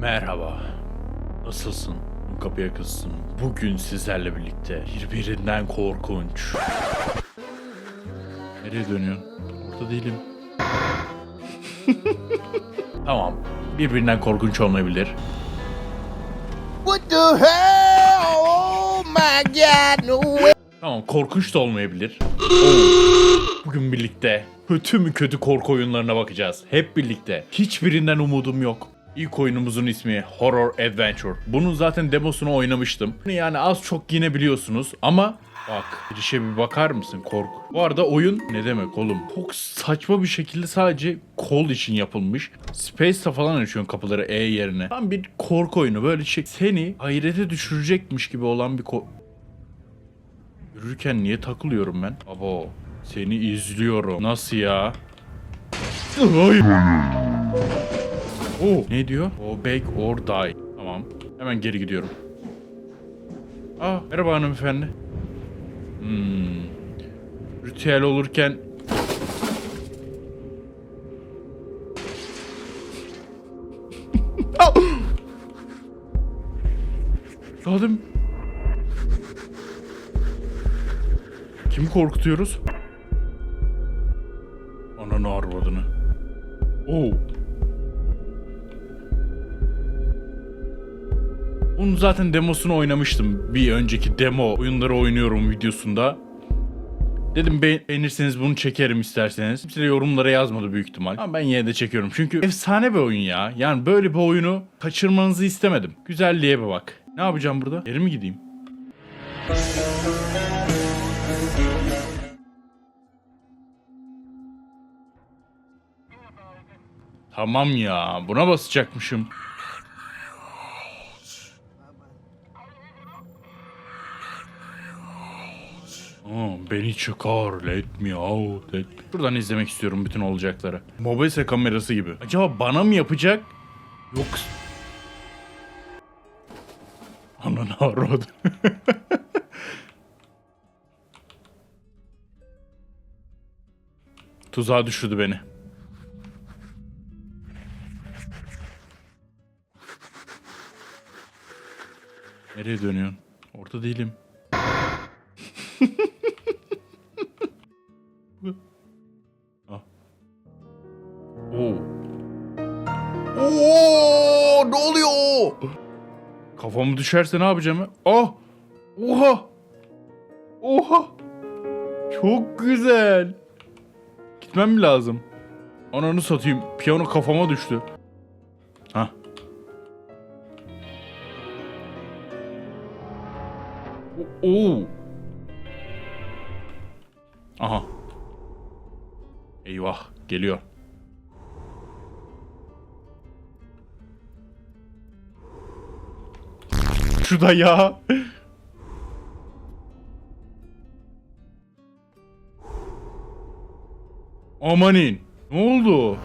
Merhaba. Nasılsın? Kapıya kızsın. Bugün sizlerle birlikte birbirinden korkunç. Nereye dönüyorsun? Orada değilim. tamam. Birbirinden korkunç olmayabilir. What the hell? Oh my god, no way. Tamam korkunç da olmayabilir. Oo. Bugün birlikte kötü mü kötü korku oyunlarına bakacağız. Hep birlikte. Hiçbirinden umudum yok. İlk oyunumuzun ismi Horror Adventure. Bunun zaten demosunu oynamıştım. Yani az çok yine biliyorsunuz ama bak girişe bir bakar mısın korku. Bu arada oyun ne demek oğlum? Çok saçma bir şekilde sadece kol için yapılmış. Space'ta falan açıyorsun kapıları E yerine. Tam bir korku oyunu böyle şey seni hayrete düşürecekmiş gibi olan bir ko- Yürürken niye takılıyorum ben? Abo seni izliyorum. Nasıl ya? Ay. Oo, ne diyor? O bake or die. Tamam. Hemen geri gidiyorum. Aa, merhaba hanımefendi. Hmm. Ritüel olurken! Zaten Kimi korkutuyoruz? Ananı arvadını. Oo. Bunun zaten demosunu oynamıştım. Bir önceki demo oyunları oynuyorum videosunda. Dedim be- beğenirseniz bunu çekerim isterseniz. Kimse yorumlara yazmadı büyük ihtimal. Ama ben yine de çekiyorum. Çünkü efsane bir oyun ya. Yani böyle bir oyunu kaçırmanızı istemedim. Güzelliğe bir bak. Ne yapacağım burada? Geri mi gideyim? Tamam ya. Buna basacakmışım. Beni çıkar, let me out. Let... Buradan izlemek istiyorum bütün olacakları. Mobese kamerası gibi. Acaba bana mı yapacak? Yok. Ananı aradı. Tuzağa düşürdü beni. Nereye dönüyorsun? Orada değilim. ne oluyor? Kafamı düşerse ne yapacağım? ben? Ah! Oha! Oha! Çok güzel. Gitmem mi lazım? Ananı satayım. Piyano kafama düştü. Ha. Oo. Aha. Eyvah, geliyor. Şurada ya. Amanin. Ne oldu?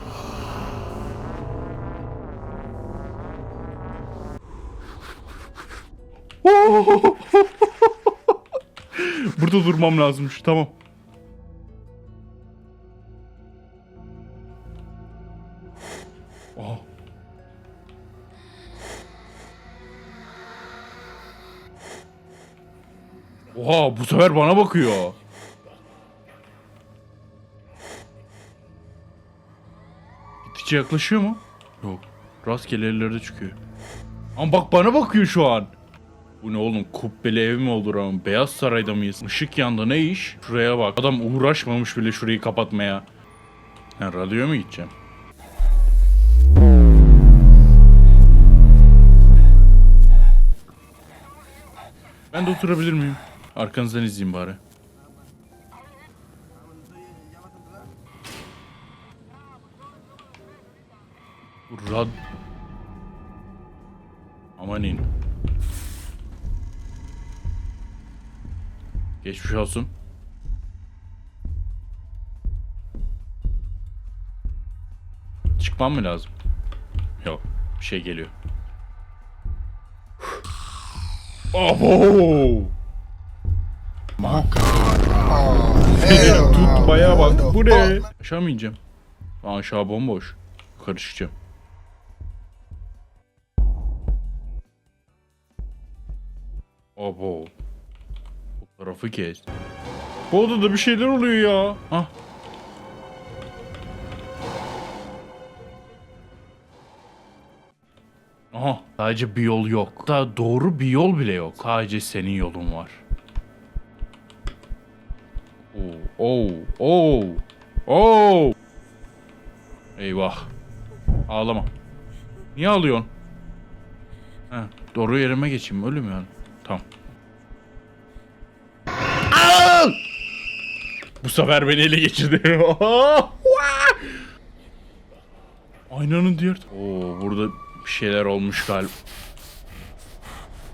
Burada durmam lazımmış. Tamam. Bu sefer bana bakıyor. Gittikçe yaklaşıyor mu? Yok. Rastgele ellerde çıkıyor. Ama bak bana bakıyor şu an. Bu ne oğlum kubbeli ev mi olur ama Beyaz Saray'da mıyız? Işık yandı ne iş? Şuraya bak adam uğraşmamış bile şurayı kapatmaya. Ha radyoya mı gideceğim? Ben de oturabilir miyim? Arkanızdan izleyeyim bari. Rad... Amanin. Geçmiş olsun. Çıkmam mı lazım? Yok. Bir şey geliyor. Abo! Tut bayağı bak. Bu ne? Aşağı mı ineceğim? Aa, aşağı bomboş. Yukarı. Abo. Bu tarafı kes. Bu odada bir şeyler oluyor ya. Hah. Aha sadece bir yol yok. Hatta doğru bir yol bile yok. Sadece senin yolun var. Oo, oo, oo. Eyvah. Ağlama. Niye ağlıyorsun? He, doğru yerime geçeyim öyle mi yani? Tamam. Aa! Bu sefer beni ele geçirdi. Aynanın diğer... Oo burada bir şeyler olmuş galiba.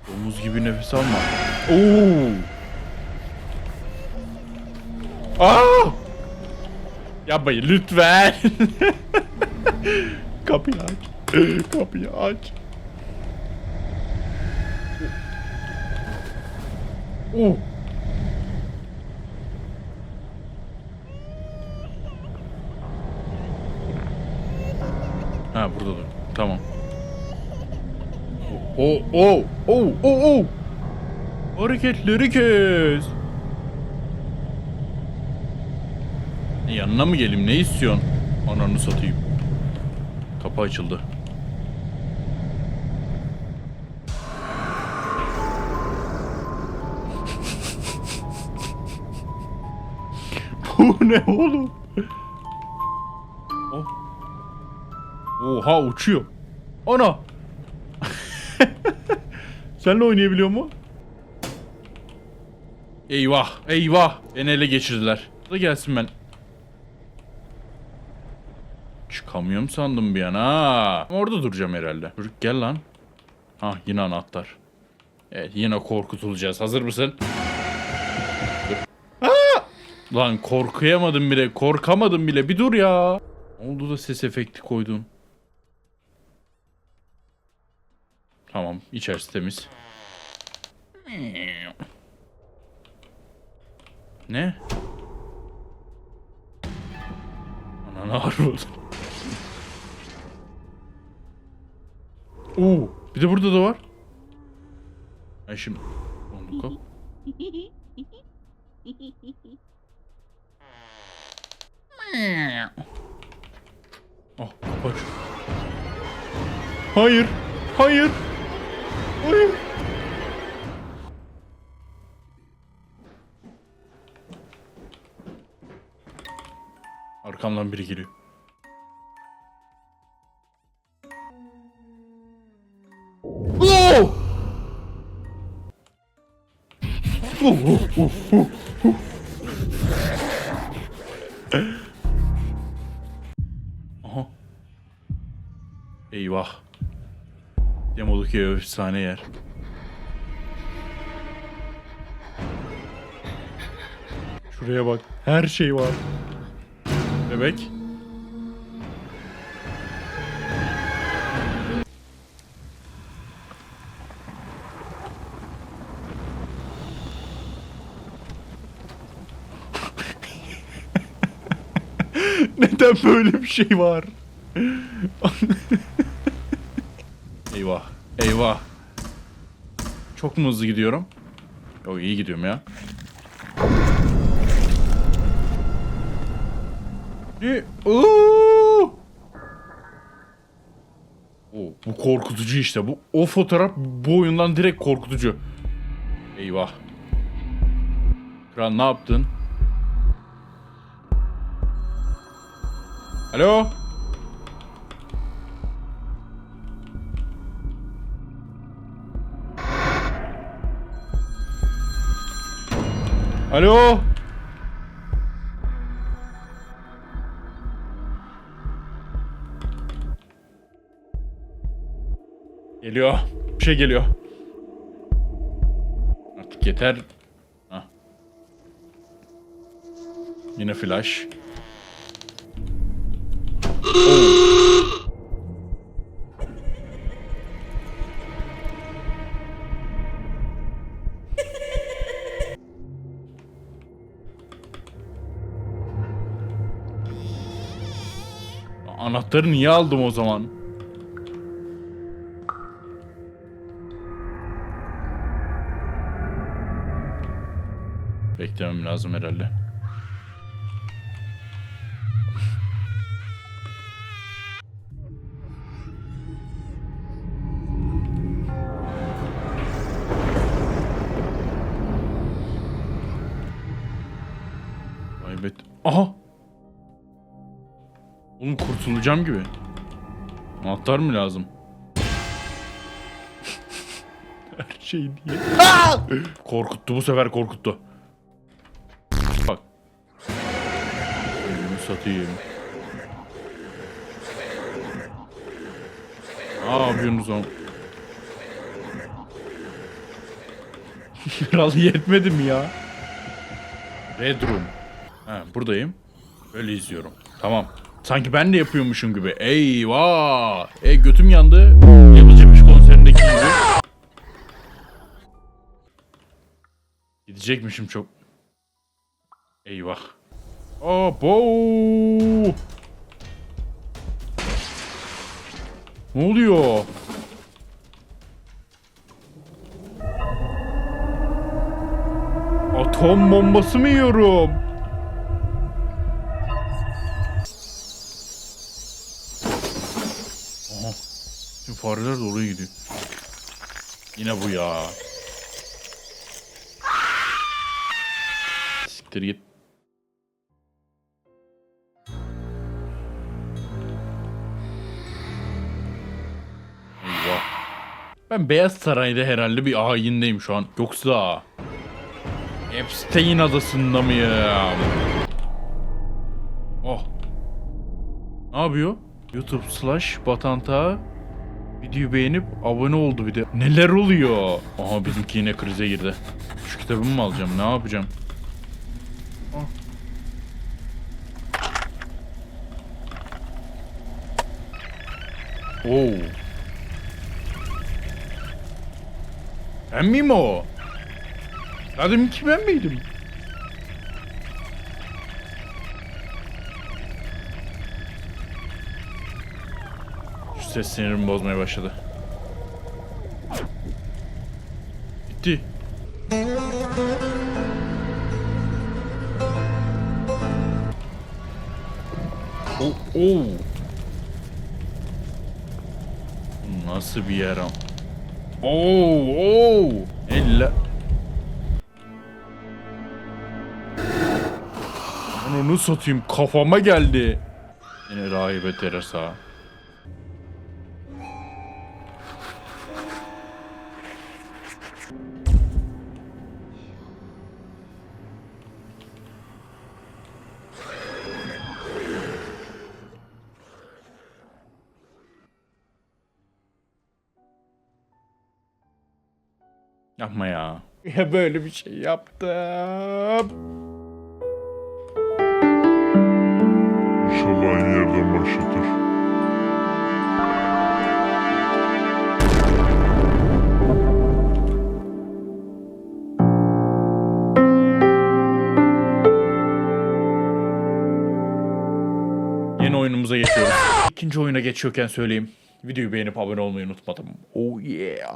Domuz gibi nefes alma. Oo! Aa! Yapmayın lütfen. Kapıyı aç. Kapıyı aç. Oh. Ha burada dur. Tamam. O o o o o. Hareketleri kes. Yanına mı geleyim? Ne istiyorsun? Ananı satayım. Kapı açıldı. Bu ne oğlum? Oh. Oha uçuyor. Ana. Senle oynayabiliyor mu? Eyvah, eyvah. Beni ele geçirdiler. Da gelsin ben. Çıkamıyorum sandım bir an ha. Orada duracağım herhalde. Çocuk gel lan. Ha yine anahtar. Evet yine korkutulacağız. Hazır mısın? Lan korkuyamadım bile. Korkamadım bile. Bir dur ya. Ne oldu da ses efekti koydun? Tamam. içerisi temiz. Ne? Ananı arvadın. Oo, bir de burada da var. Ben şimdi onu kal. Oh, kapat. Hayır, hayır, hayır. Arkamdan biri geliyor. Aha. Eyvah. Demodaki efsane yer. Şuraya bak. Her şey var. Bebek. böyle bir şey var? eyvah. Eyvah. Çok mu hızlı gidiyorum? Yok iyi gidiyorum ya. Oo! Oo, bu korkutucu işte. Bu o fotoğraf bu oyundan direkt korkutucu. Eyvah. Kral ne yaptın? Alo? Alo? Geliyor. Bir şey geliyor. Artık yeter. Hah. Yine flash. Anahtarı niye aldım o zaman? demem lazım herhalde. Aha! Oğlum kurtulacağım gibi. Anahtar mı lazım? Her şey diye. korkuttu bu sefer korkuttu. Bak. Elimi satayım. Ne yapıyorsunuz oğlum? Kral yetmedi mi ya? Red Room. Ha, buradayım. Öyle izliyorum. Tamam. Sanki ben de yapıyormuşum gibi. Eyvah! E götüm yandı. Yapılacak iş konserindeki gibi. Gidecekmişim çok. Eyvah. Abo! Ne oluyor? Atom bombası mı yiyorum? Fareler de oraya gidiyor. Yine bu ya. Siktir git. Ben Beyaz Saray'da herhalde bir ayindeyim şu an. Yoksa... Epstein adasında mıyım? Oh. Ne yapıyor? YouTube slash Batanta Videoyu beğenip abone oldu bir de. Neler oluyor? Aha bizimki yine krize girdi. Şu kitabımı mı alacağım? Ne yapacağım? Oo. Ben miyim o? Ya deminki ben miydim? Ses sinirimi bozmaya başladı. Bitti. Oh, oh. Nasıl bir yer am? Oo, oo. Elle. Onu satayım kafama geldi. Yine rahibe Teresa. Yapma ya. Ya böyle bir şey yaptım. İnşallah aynı yerden başlatır. Yeni oyunumuza geçiyoruz. İkinci oyuna geçiyorken söyleyeyim. Videoyu beğenip abone olmayı unutmadım. Oh yeah.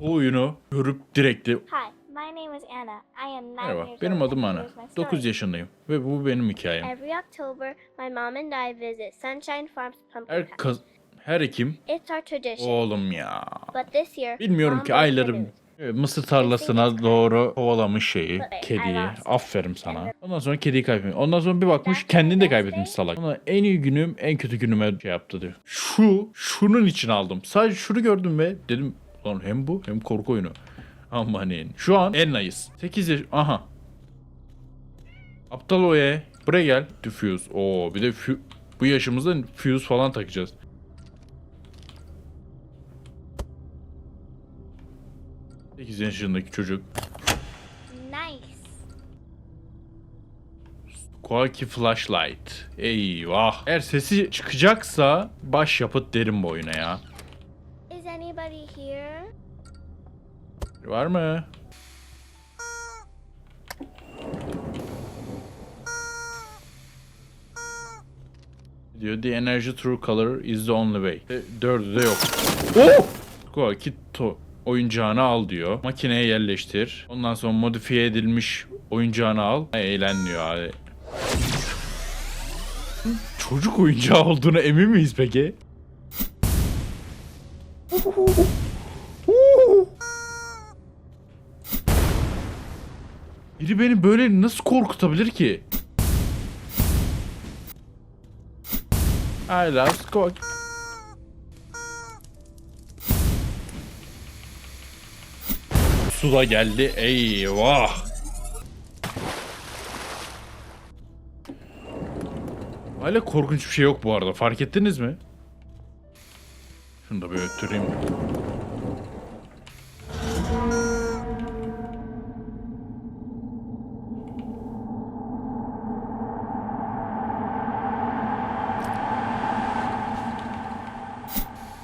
O oyunu görüp direkti. Hi, my name is Anna. I am nine Merhaba, years benim old adım and Ana. here's my story. 9 yaşındayım ve bu benim hikayem. Every October, my mom and I visit Sunshine Farms Pumpkin Her, Patch. kaz- her Ekim It's our tradition. oğlum ya. But this year, Bilmiyorum Mom ki was aylarım mısır tarlasına doğru kovalamış şeyi, kediyi. Aferin sana. Ondan sonra kediyi kaybetmiş. Ondan sonra bir bakmış kendini de kaybetmiş salak. Sonra en iyi günüm en kötü günüme şey yaptı diyor. Şu, şunun için aldım. Sadece şunu gördüm ve dedim lan hem bu hem korku oyunu. Amanin. Şu an en nice. 8 yaş... Aha. Aptal oye. Buraya gel. Diffuse. Oo bir de fü- bu yaşımızda fuse falan takacağız. Sekiz yaşındaki çocuk. Nice. Quality Flashlight. Eyvah. Eğer sesi çıkacaksa baş yapıt derim bu oyuna ya. Is anybody here? Var mı? Diyor the energy true color is the only way. E, dördü de yok. Oh! Quality to oyuncağını al diyor. Makineye yerleştir. Ondan sonra modifiye edilmiş oyuncağını al. Eğlen diyor abi. Çocuk oyuncağı olduğuna emin miyiz peki? Biri beni böyle nasıl korkutabilir ki? I love Su da geldi. Eyvah. Hala korkunç bir şey yok bu arada. Fark ettiniz mi? Şunu da bir öttüreyim.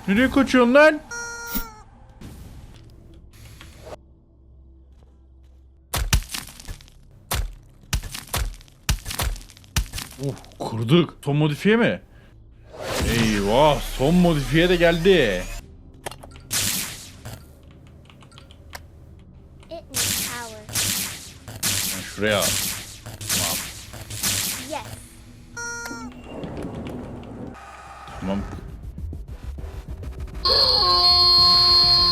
Nereye kaçıyorsun lan? Kurduk. Son modifiye mi? Eyvah son modifiye de geldi. Şuraya. Tamam. Tamam.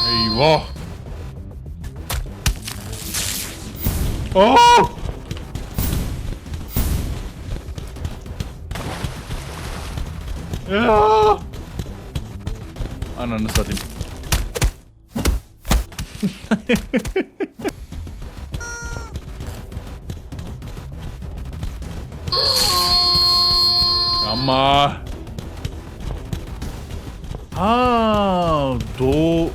Eyvah. Aa! Ananı satayım. Ama Ha, doğu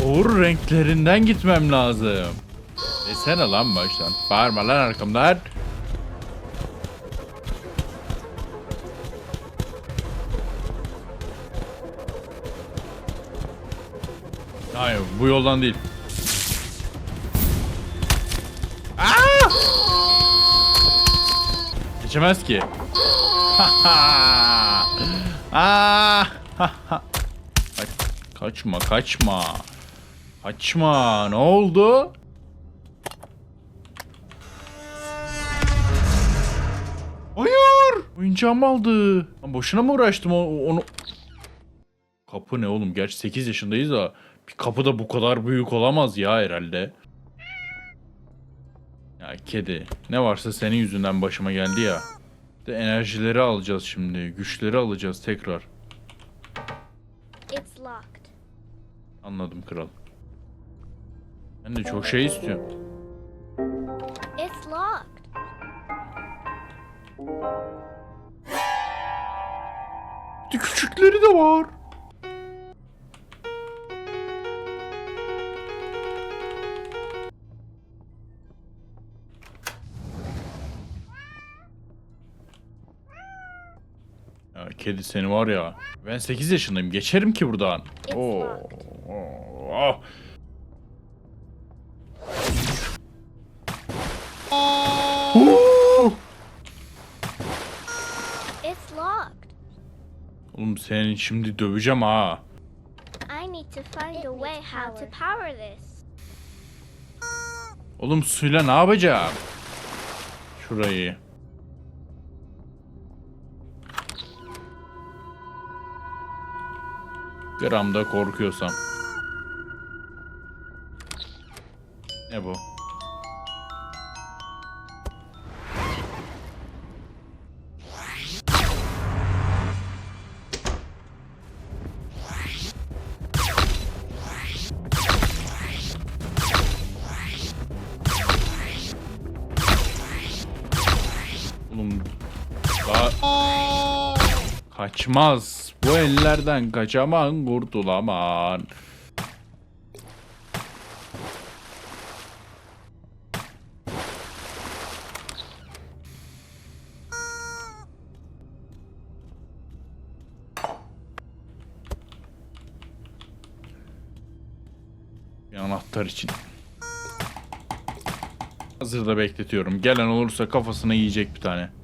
doğru renklerinden gitmem lazım. Desene lan baştan. Bağırma lan arkamdan. Bu yoldan değil. Aa! Geçemez ki. Kaç, kaçma kaçma. Kaçma ne oldu? Hayır! Oyuncağımı aldı. Lan boşuna mı uğraştım onu? Kapı ne oğlum? Gerçi 8 yaşındayız da bir kapı da bu kadar büyük olamaz ya herhalde. Ya kedi. Ne varsa senin yüzünden başıma geldi ya. De enerjileri alacağız şimdi. Güçleri alacağız tekrar. It's locked. Anladım kral. Ben de çok şey istiyorum. It's locked. Küçükleri de var. Kedi seni var ya. Ben 8 yaşındayım. Geçerim ki buradan. Oo. Oo. Ah. Oo. It's locked. Oğlum seni şimdi döveceğim ha. I need to find a way how to power this. Oğlum suyla ne yapacağım? Şurayı. Gramda korkuyorsam. Ne bu? Oğlum daha... Kaçmaz. Bu ellerden kaçaman kurtulaman. Bir anahtar için. Hazırda bekletiyorum. Gelen olursa kafasına yiyecek bir tane.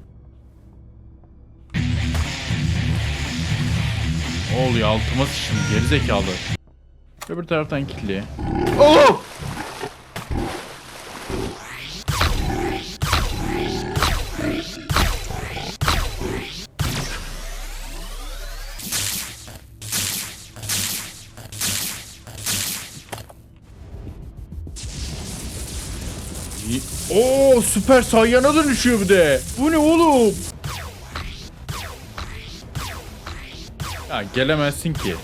Ne oluyor altıma sıçtım gerizekalı. Öbür taraftan kilitli. Oh! Oo süper sayyana dönüşüyor bir de. Bu ne oğlum? Ya gelemezsin ki.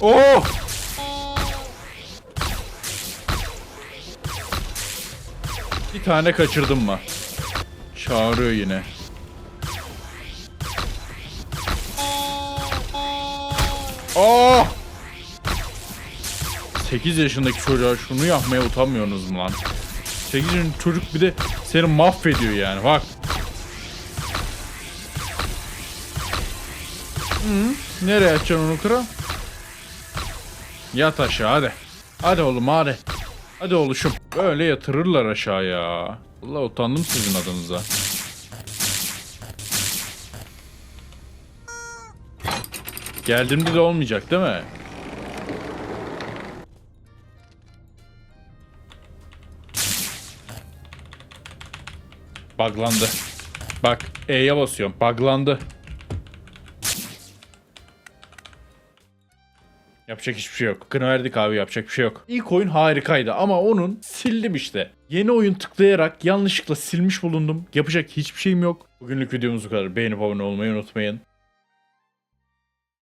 Oh! Bir tane kaçırdım mı? Çağırıyor yine. Oh! 8 yaşındaki çocuğa şunu yapmaya utanmıyorsunuz mu lan? 8 yaşındaki çocuk bir de seni mahvediyor yani bak. Hı, nereye atacaksın onu kral? Yat aşağı hadi. Hadi oğlum hadi. Hadi oluşum. Böyle yatırırlar aşağıya. Allah utandım sizin adınıza. Geldiğimde de olmayacak değil mi? Buglandı. Bak E'ye basıyorum. Buglandı. Yapacak hiçbir şey yok. Kını verdik abi yapacak bir şey yok. İlk oyun harikaydı ama onun sildim işte. Yeni oyun tıklayarak yanlışlıkla silmiş bulundum. Yapacak hiçbir şeyim yok. Bugünlük videomuz bu kadar. Beğenip abone olmayı unutmayın.